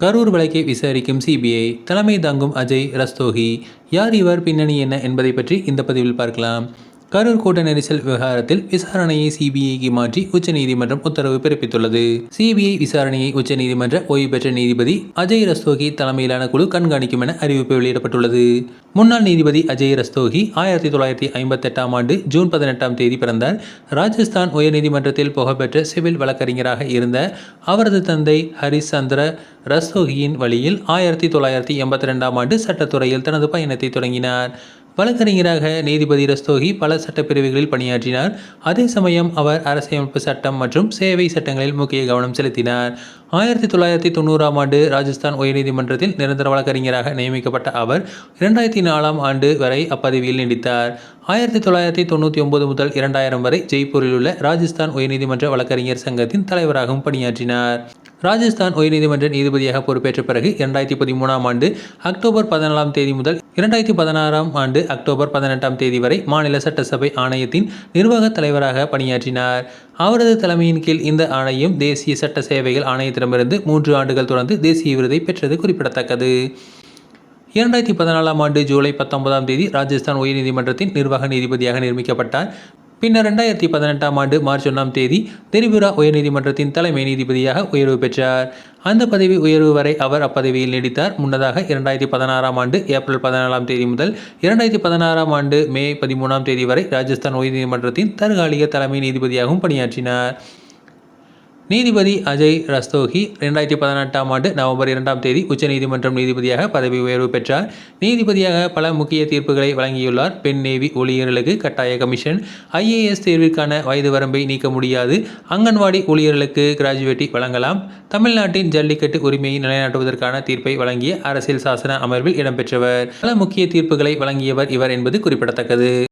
கரூர் வழக்கை விசாரிக்கும் சிபிஐ தலைமை தாங்கும் அஜய் ரஸ்தோகி யார் இவர் பின்னணி என்ன என்பதை பற்றி இந்த பதிவில் பார்க்கலாம். கரூர் கூட்ட நெரிசல் விவகாரத்தில் விசாரணையை சிபிஐக்கு மாற்றி உச்சநீதிமன்றம் உத்தரவு பிறப்பித்துள்ளது. சிபிஐ விசாரணையை உச்சநீதிமன்ற ஓய்வு பெற்ற நீதிபதி அஜய் ரஸ்தோகி தலைமையிலான குழு கண்காணிக்கும் என அறிவிப்பு வெளியிடப்பட்டுள்ளது. முன்னாள் நீதிபதி அஜய் ரஸ்தோகி ஆயிரத்தி தொள்ளாயிரத்தி ஐம்பத்தெட்டாம் ஆண்டு ஜூன் பதினெட்டாம் தேதி பிறந்தார். ராஜஸ்தான் உயர்நீதிமன்றத்தில் புகழ்பெற்ற சிவில் வழக்கறிஞராக இருந்த அவரது தந்தை ஹரிசந்திர ரஸ்தோகியின் வழியில் ஆயிரத்தி தொள்ளாயிரத்தி எண்பத்தி ரெண்டாம் ஆண்டு சட்டத்துறையில் தனது பயணத்தை தொடங்கினார். வழக்கறிஞராக நீதிபதி ரஸ்தோகி பல சட்டப்பிரிவுகளில் பணியாற்றினார். அதே சமயம் அவர் அரசியமைப்பு சட்டம் மற்றும் சேவை சட்டங்களில் முக்கிய கவனம் செலுத்தினார். ஆயிரத்தி தொள்ளாயிரத்தி தொண்ணூறாம் ஆண்டு ராஜஸ்தான் உயர்நீதிமன்றத்தில் நிரந்தர வழக்கறிஞராக நியமிக்கப்பட்ட அவர் இரண்டாயிரத்தி நாலாம் ஆண்டு வரை அப்பதவியில் நீடித்தார். ஆயிரத்தி தொள்ளாயிரத்தி தொண்ணூற்றி ஒன்பது முதல் இரண்டாயிரம் வரை ஜெய்ப்பூரில் உள்ள ராஜஸ்தான் உயர்நீதிமன்ற வழக்கறிஞர் சங்கத்தின் தலைவராகவும் பணியாற்றினார். ராஜஸ்தான் உயர்நீதிமன்ற நீதிபதியாக பொறுப்பேற்ற பிறகு இரண்டாயிரத்தி பதிமூணாம் ஆண்டு அக்டோபர் பதினாலாம் தேதி முதல் இரண்டாயிரத்தி பதினாறாம் ஆண்டு அக்டோபர் பதினெட்டாம் தேதி வரை மாநில சட்டசபை ஆணையத்தின் நிர்வாக தலைவராக பணியாற்றினார். அவரது தலைமையின் கீழ் இந்த ஆணையம் தேசிய சட்ட சேவைகள் ஆணையத்திடமிருந்து மூன்று ஆண்டுகள் தொடர்ந்து தேசிய விருதை பெற்றது குறிப்பிடத்தக்கது. இரண்டாயிரத்தி பதினாலாம் ஆண்டு ஜூலை பத்தொன்பதாம் தேதி ராஜஸ்தான் உயர்நீதிமன்றத்தின் நிர்வாக நீதிபதியாக நியமிக்கப்பட்டார். பின்னர் ரெண்டாயிரத்தி பதினெட்டாம் ஆண்டு மார்ச் ஒன்றாம் தேதி திரிபுரா உயர்நீதிமன்றத்தின் தலைமை நீதிபதியாக உயர்வு பெற்றார். அந்த பதவி உயர்வு வரை அவர் அப்பதவியில் நீடித்தார். முன்னதாக இரண்டாயிரத்தி பதினாறாம் ஆண்டு ஏப்ரல் பதினாலாம் தேதி முதல் இரண்டாயிரத்தி பதினாறாம் ஆண்டு மே பதிமூணாம் தேதி வரை ராஜஸ்தான் உயர்நீதிமன்றத்தின் தற்காலிக தலைமை நீதிபதியாகவும் பணியாற்றினார். நீதிபதி அஜய் ரஸ்தோகி ரெண்டாயிரத்தி பதினெட்டாம் ஆண்டு நவம்பர் இரண்டாம் தேதி உச்சநீதிமன்றம் நீதிபதியாக பதவி உயர்வு பெற்றார். நீதிபதியாக பல முக்கிய தீர்ப்புகளை வழங்கியுள்ளார். பெண் நேவி ஊழியர்களுக்கு கட்டாய கமிஷன். ஐஏஎஸ் தேர்விற்கான வயது வரம்பை நீக்க முடியாது. அங்கன்வாடி ஊழியர்களுக்கு கிராஜுவேட்டி வழங்கலாம். தமிழ்நாட்டின் ஜல்லிக்கட்டு உரிமையை நிலைநாட்டுவதற்கான தீர்ப்பை வழங்கிய அரசியல் சாசன அமர்வில் இடம்பெற்றவர். பல முக்கிய தீர்ப்புகளை வழங்கியவர் இவர் என்பது குறிப்பிடத்தக்கது.